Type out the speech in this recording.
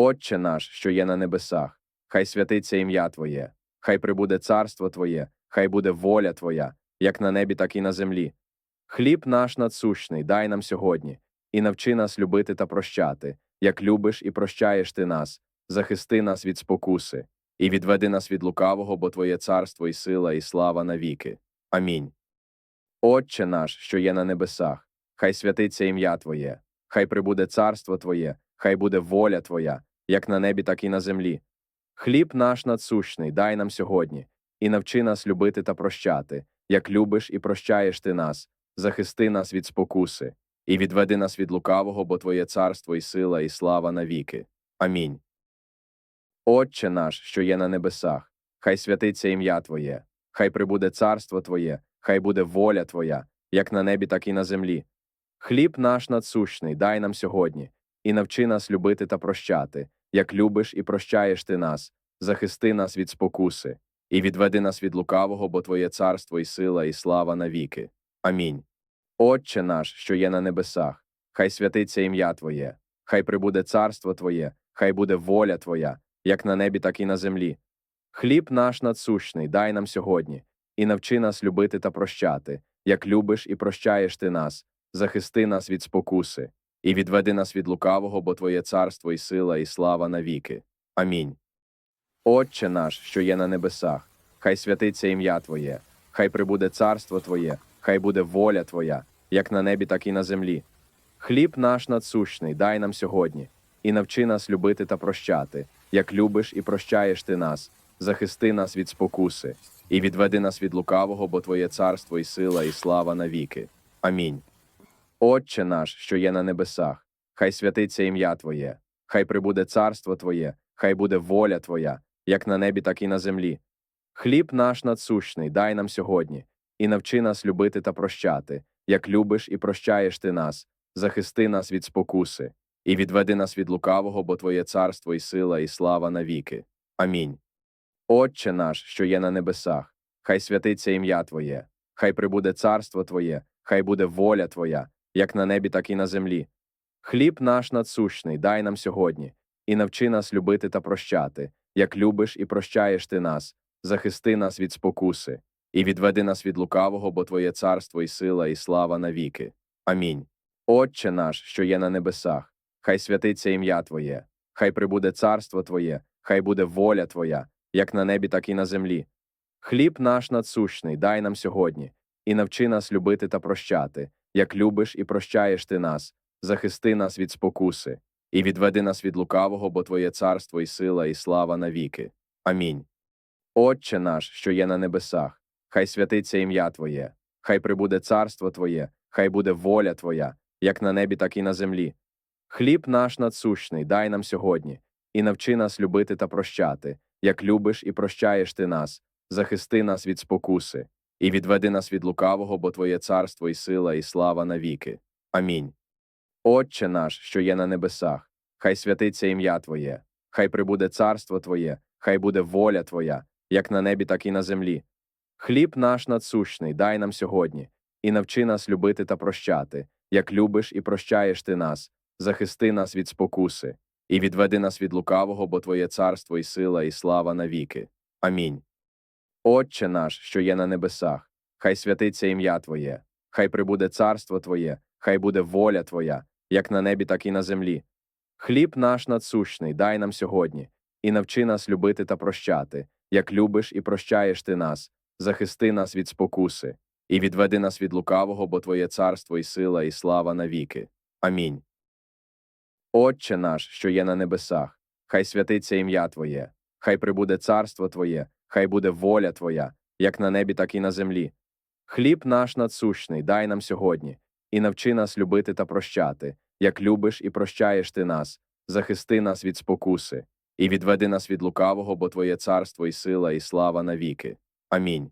Отче наш, що є на небесах, хай святиться ім'я Твоє, хай прибуде царство Твоє, хай буде воля Твоя, як на небі, так і на землі. Хліб наш надсущний дай нам сьогодні, і навчи нас любити та прощати, як любиш і прощаєш ти нас, захисти нас від спокуси, і відведи нас від лукавого, бо Твоє царство і сила, і слава навіки. Амінь. Отче наш, що є на небесах, хай святиться ім'я Твоє, хай прибуде царство Твоє, хай буде воля Твоя, як на небі, так і на землі. Хліб наш надсущний дай нам сьогодні, і навчи нас любити та прощати, як любиш і прощаєш ти нас, захисти нас від спокуси, і відведи нас від лукавого, бо Твоє царство і сила, і слава навіки. Амінь. Отче наш, що є на небесах, хай святиться ім'я Твоє, хай прибуде царство Твоє, хай буде воля Твоя, як на небі, так і на землі. Хліб наш надсущний дай нам сьогодні, і навчи нас любити та прощати, як любиш і прощаєш ти нас, захисти нас від спокуси, і відведи нас від лукавого, бо Твоє царство і сила, і слава навіки. Амінь. Отче наш, що є на небесах, хай святиться ім'я Твоє, хай прибуде царство Твоє, хай буде воля Твоя, як на небі, так і на землі. Хліб наш надсущний дай нам сьогодні, і навчи нас любити та прощати, як любиш і прощаєш ти нас, захисти нас від спокуси, і відведи нас від лукавого, бо Твоє царство і сила, і слава навіки. Амінь. Отче наш, що є на небесах, хай святиться ім'я Твоє, хай прибуде царство Твоє, хай буде воля Твоя, як на небі, так і на землі. Хліб наш надсущний дай нам сьогодні, і навчи нас любити та прощати, як любиш і прощаєш ти нас, захисти нас від спокуси, і відведи нас від лукавого, бо Твоє царство і сила, і слава навіки. Амінь. Отче наш, що є на небесах, хай святиться ім'я Твоє, хай прибуде царство Твоє, хай буде воля Твоя, як на небі, так і на землі. Хліб наш надсущний дай нам сьогодні, і навчи нас любити та прощати, як любиш і прощаєш ти нас, захисти нас від спокуси, і відведи нас від лукавого, бо Твоє царство і сила, і слава навіки. Амінь. Отче наш, що є на небесах, хай святиться ім'я Твоє, хай прибуде царство Твоє, хай буде воля Твоя, як на небі, так і на землі. Хліб наш надсущний дай нам сьогодні, і навчи нас любити та прощати, як любиш і прощаєш ти нас, захисти нас від спокуси, і відведи нас від лукавого, бо Твоє царство і сила, і слава навіки. Амінь. Отче наш, що є на небесах, хай святиться ім'я Твоє, хай прибуде царство Твоє, хай буде воля Твоя, як на небі, так і на землі. Хліб наш надсущний дай нам сьогодні, і навчи нас любити та прощати, як любиш і прощаєш ти нас, захисти нас від спокуси, і відведи нас від лукавого, бо Твоє царство і сила, і слава навіки. Амінь. Отче наш, що є на небесах, хай святиться ім'я Твоє, хай прибуде царство Твоє, хай буде воля Твоя, як на небі, так і на землі. Хліб наш надсущний дай нам сьогодні, і навчи нас любити та прощати, як любиш і прощаєш ти нас, захисти нас від спокуси, і відведи нас від лукавого, бо Твоє царство і сила, і слава навіки. Амінь. Отче наш, що є на небесах, хай святиться ім'я Твоє, хай прибуде царство Твоє, хай буде воля Твоя, як на небі, так і на землі. Хліб наш надсущний дай нам сьогодні, і навчи нас любити та прощати, як любиш і прощаєш ти нас, захисти нас від спокуси, і відведи нас від лукавого, бо Твоє царство і сила, і слава навіки. Амінь. Отче наш, що є на небесах, хай святиться ім'я Твоє, хай прибуде царство Твоє, хай буде воля Твоя, як на небі, так і на землі. Хліб наш надсущний дай нам сьогодні, і навчи нас любити та прощати, як любиш і прощаєш ти нас, захисти нас від спокуси, і відведи нас від лукавого, бо Твоє царство і сила, і слава навіки. Амінь. Отче наш, що є на небесах, хай святиться ім'я Твоє, хай прибуде царство Твоє, хай буде воля Твоя, як на небі, так і на землі. Хліб наш надсущний дай нам сьогодні, і навчи нас любити та прощати, як любиш і прощаєш ти нас, захисти нас від спокуси, і відведи нас від лукавого, бо Твоє царство і сила, і слава навіки. Амінь.